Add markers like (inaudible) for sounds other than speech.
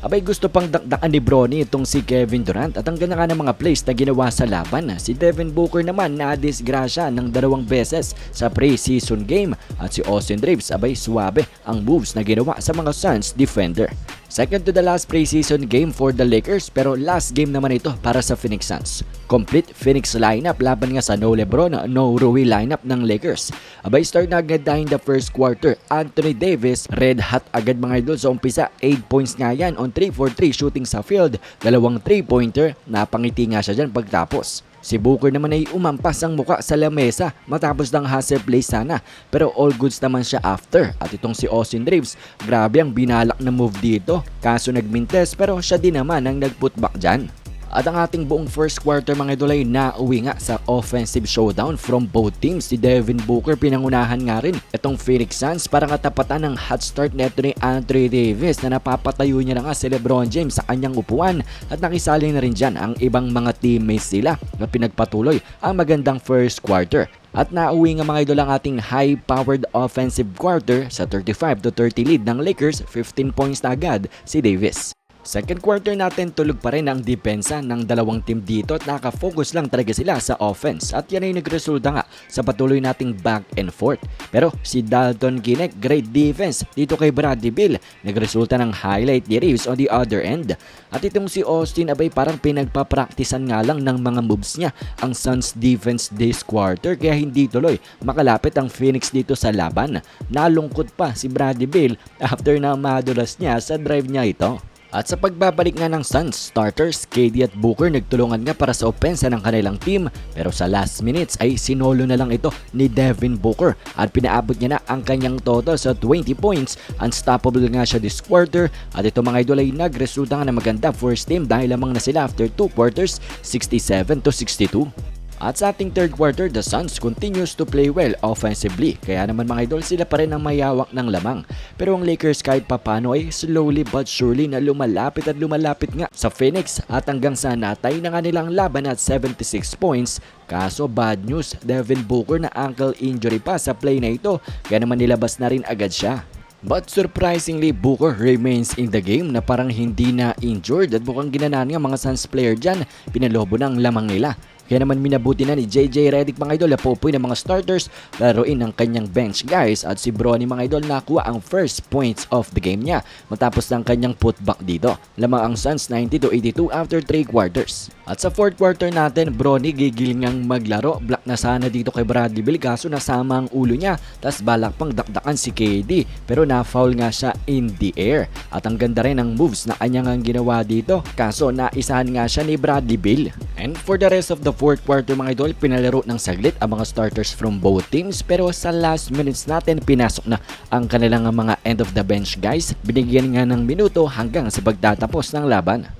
Abay gusto pang dakdakan ni Bronny itong si Kevin Durant at ang ganda nga ng mga plays na ginawa sa laban. Si Devin Booker naman na disgrasya ng dalawang beses sa pre-season game at si Austin Reeves abay suwabe ang moves na ginawa sa mga Suns defender. Second to the last preseason game for the Lakers pero last game naman ito para sa Phoenix Suns. Complete Phoenix lineup laban nga sa no Lebron, no Rui lineup ng Lakers. Abay start na agad dahil the first quarter. Anthony Davis, red hot agad mga idol sa umpisa. 8 points nga yan on 3 for 3 shooting sa field. Dalawang 3-pointer, napangiti nga siya dyan pagtapos. Si Booker naman ay umampas ang muka sa lamesa matapos ng hustle play sana pero all goods naman siya after at itong si Austin Reeves grabe ang binalak na move dito kaso nagmintes pero siya din naman ang nagputback dyan. At ang ating buong first quarter mga idol ay nauwi nga sa offensive showdown from both teams. Si Devin Booker pinangunahan nga rin itong Phoenix Suns para katapatan ng hot start neto ni Anthony Davis na napapatayo niya na nga si Lebron James sa kanyang upuan at nakisali na rin dyan ang ibang mga teammates nila na pinagpatuloy ang magandang first quarter. At nauwi nga mga idol ang ating high-powered offensive quarter sa 35 to 30 lead ng Lakers, 15 points na agad si Davis. Second quarter natin tulog pa rin ang depensa ng dalawang team dito at nakafocus lang talaga sila sa offense at yan ay nagresulta nga sa patuloy nating back and forth. Pero si Dalton Kinect, great defense dito kay Bradley Bill. Nagresulta ng highlight ni Reeves on the other end. At itong si Austin abay parang pinagpapraktisan nga lang ng mga moves niya ang Suns defense this quarter kaya hindi tuloy makalapit ang Phoenix dito sa laban. Nalungkot pa si Bradley Bill (laughs) after na madulas niya sa drive niya ito. At sa pagbabalik nga ng Suns, starters KD at Booker nagtulungan nga para sa opensa ng kanilang team pero sa last minutes ay sinolo na lang ito ni Devin Booker at pinaabot niya na ang kanyang total sa 20 points. Unstoppable nga siya this quarter at ito mga idol ay nagresulta nga na maganda first team dahil lamang na sila after 2 quarters 67 to 62. At sa ating third quarter, the Suns continues to play well offensively. Kaya naman mga idol, sila pa rin ang mayawak ng lamang. Pero ang Lakers kahit papano ay slowly but surely na lumalapit at lumalapit nga sa Phoenix. At hanggang sa natay na nga nilang laban at 76 points. Kaso bad news, Devin Booker na ankle injury pa sa play na ito. Kaya naman nilabas na rin agad siya. But surprisingly, Booker remains in the game na parang hindi na injured at mukhang ginanan nga mga Suns player dyan, pinalobo ng lamang nila. Kaya naman minabuti na ni JJ Redick mga idol na ng mga starters laruin ng kanyang bench guys at si Bronny mga idol nakuha ang first points of the game niya matapos ng kanyang putback dito. Lamang ang Suns 90 to 82 after 3 quarters. At sa fourth quarter natin, Bronny gigil ngang maglaro. Black na sana dito kay Bradley Bill kaso nasama ang ulo niya. tas balak pang dakdakan si KD pero na-foul nga siya in the air. At ang ganda rin ng moves na kanyang ang ginawa dito kaso naisahan nga siya ni Bradley Bill. And for the rest of the fourth quarter mga idol, pinalaro ng saglit ang mga starters from both teams pero sa last minutes natin pinasok na ang kanilang mga end of the bench guys. Binigyan nga ng minuto hanggang sa pagtatapos ng laban.